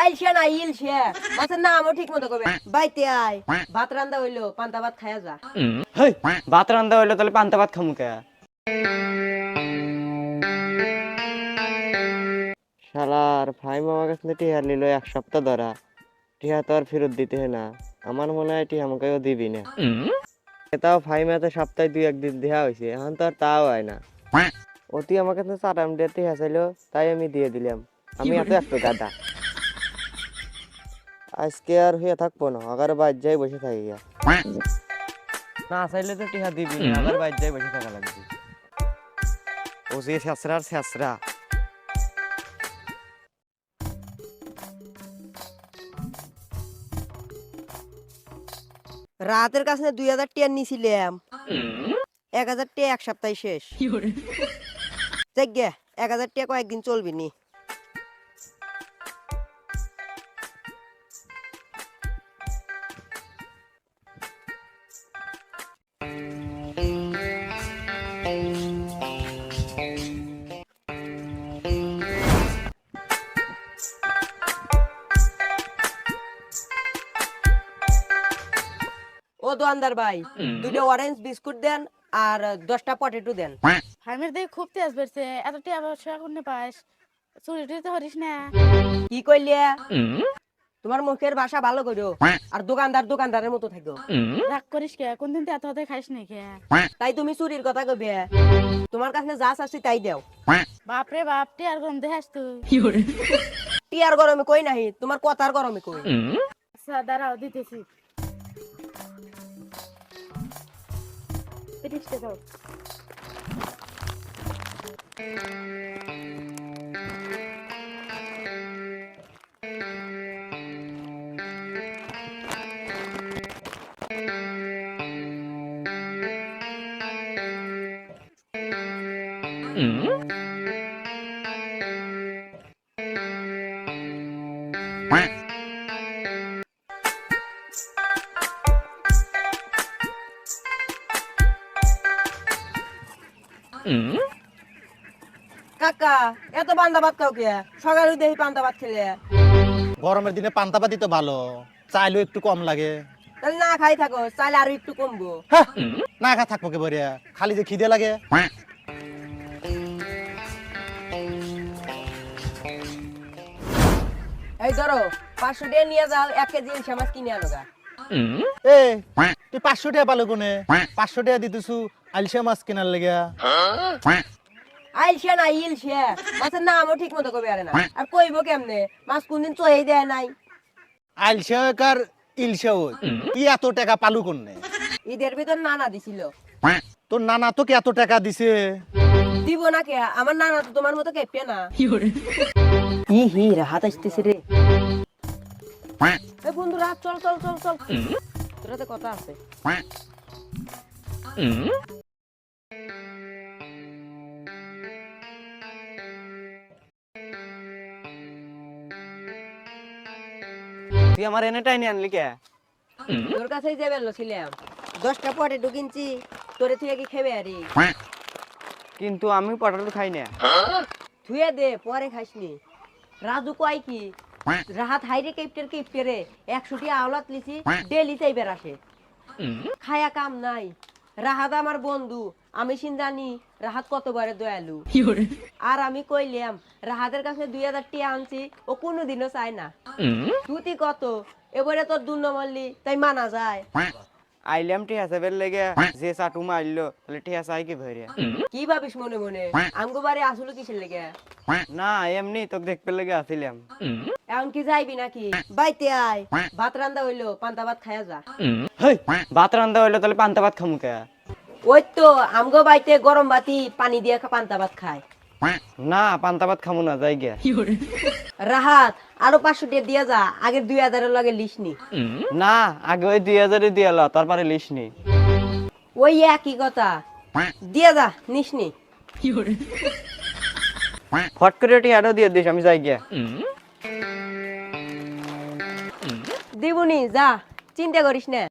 আইলছে না ইলছে। মাছের নামও ঠিক মতো কবে বাইতে আয়। ভাত রান্দা হইল পান্তা ভাত খায়া যা। হেই ভাত রান্দা হইল তাহলে পান্তা ভাত খামু কে? শালার ভাই মামা কাছ টিহা নিল এক সপ্তাহ ধরা। টিহা তো আর ফেরত দিতে হয় না। আমার মনে হয় টিহা আমাকেও দিবি না। তাও ভাই মাতে সপ্তাহে দুই একদিন দেওয়া হয়েছে এখন তো আর তাও হয় না। অতি আমার কাছে চারাম দিয়ে টিহা চাইলো তাই আমি দিয়ে দিলাম। আমি এত একটু গাদা আজকে আর হয়ে থাকব না আগার বাদ যাই বসে থাকি না চাইলে তো টিহা দিবি না আবার বাদ যাই বসে থাকা লাগবে। ও যে শেষরার শেষরা। রাতের কাছে দুই হাজার টিয়ার নিছিলাম। এক হাজার টিয়া এক সপ্তাহে শেষ। দেখ গে এক হাজার টিয়া কয়েকদিন চলবি নি। ও দোয়ানদার ভাই দুটো অরেঞ্জ বিস্কুট দেন আর দশটা পটেটো দেন। ফার্মের দেখে খুব তেজ বেরছে এত টিয়া ব্যবসা করতে পাস চুরি টুরি তো হরিস না। কি কইলে? তোমার মুখের ভাষা ভালো করো আর দোকানদার দোকানদারের মতো থাকো। রাগ করিস কে? কোনদিন এত হাতে খাইস নি কে? তাই তুমি চুরির কথা কবে তোমার কাছে যা চাচ্ছি তাই দেও। বাপরে বাপ টিয়ার গরম দেখাস তুই। টিয়ার গরমে কই নাহি তোমার কথার গরমে কই। আচ্ছা দাঁড়াও দিতেছি। তিরিশটা দাও কাকা এত পান্তা ভাত খাও কে? সকালে দেখি পান্তা ভাত খেলে। গরমের দিনে পান্তা পাতি তো ভালো চাইলেও একটু কম লাগে। তাহলে না খাই থাকো চাইলে আরও একটু কমবো। হ্যাঁ, না খা থাকব কে বরিয়া খালি যে খিদে লাগে। এই ধরো পাঁচশো টাকা নিয়ে যাও এক কেজি ইলশা মাছ কিনে আনো গা। এ তুই পাঁচশো টাকা পালো কোনে? পাঁচশো টাকা দিতেছু আলসা মাছ কেনার লেগে আইলছে না ইলছে মাছের নামও ঠিক মতো কবে আরে না। আর কইবো কেমনে? মাছ কোনদিন চই দেয় নাই। আলসা কার ইলসা ওই? তুই এত টাকা পালু কোনে? ঈদের ভিতর নানা দিছিল। তোর নানা তোকে এত টাকা দিছে? দিব না কে? আমার নানা তো তোমার মতো কেপে না। ই হি হাত আসতেছে রে। বন্ধুরা চল চল চল চল। তোরাতে কথা আছে। তুই আমার এনে টাইনি আনলি কে? তোর কাছেই যে বেলো ছিলাম। দশটা পটেটো কিনছি তোরে তুই কি খেবে আরে? কিন্তু আমি পটাটো খাই না। থুয়ে দে পরে খাসনি। রাজু কয় কি? রাহাত হাইরে কেপটের কেপটেরে একশোটি আওলাত লিছি ডেলি চাইবার আসে খায়া কাম নাই। রাহাত আমার বন্ধু আমি সিন্দানি রাহাত কতবারে দয়ালু। আর আমি কইলাম রাহাতের কাছে দুই হাজার টিয়া আনছি ও কোনোদিনও চায় না। তুই কত? এবারে তোর দুন্ন মল্লি তাই মানা যায়। আইলাম টিহা চাইবার লেগে যে চাটু মারলো তাহলে টিহা চাই কি ভরে কি ভাবিস মনে মনে? আমগো বাড়ি আসলো কিসের লেগে? না এমনি তোকে দেখতে লেগে আসিলাম। এখন কি যাইবি নাকি? বাইতে আয়। ভাত রান্দা হইল পান্তা ভাত খায়া যা। হেই ভাত রান্দা হইল তাহলে পান্তা ভাত খামু কে? ওই তো আমগো বাইতে গরম বাতি পানি দিয়ে পান্তা ভাত খায়। না পান্তা ভাত খামু না যাই গিয়া। রাহাত আরও পাঁচশো টাকা দিয়ে যা আগে দুই হাজারের লগে লিসনি। না আগে ওই দুই হাজারে দিয়া এলো তারপরে লিস নি ওই একই কথা। দিয়া যা নিসনি। ফট করে টিহাটাও দিয়ে দিস আমি যাই গিয়া। দিবনি যা চিন্তা করিস না।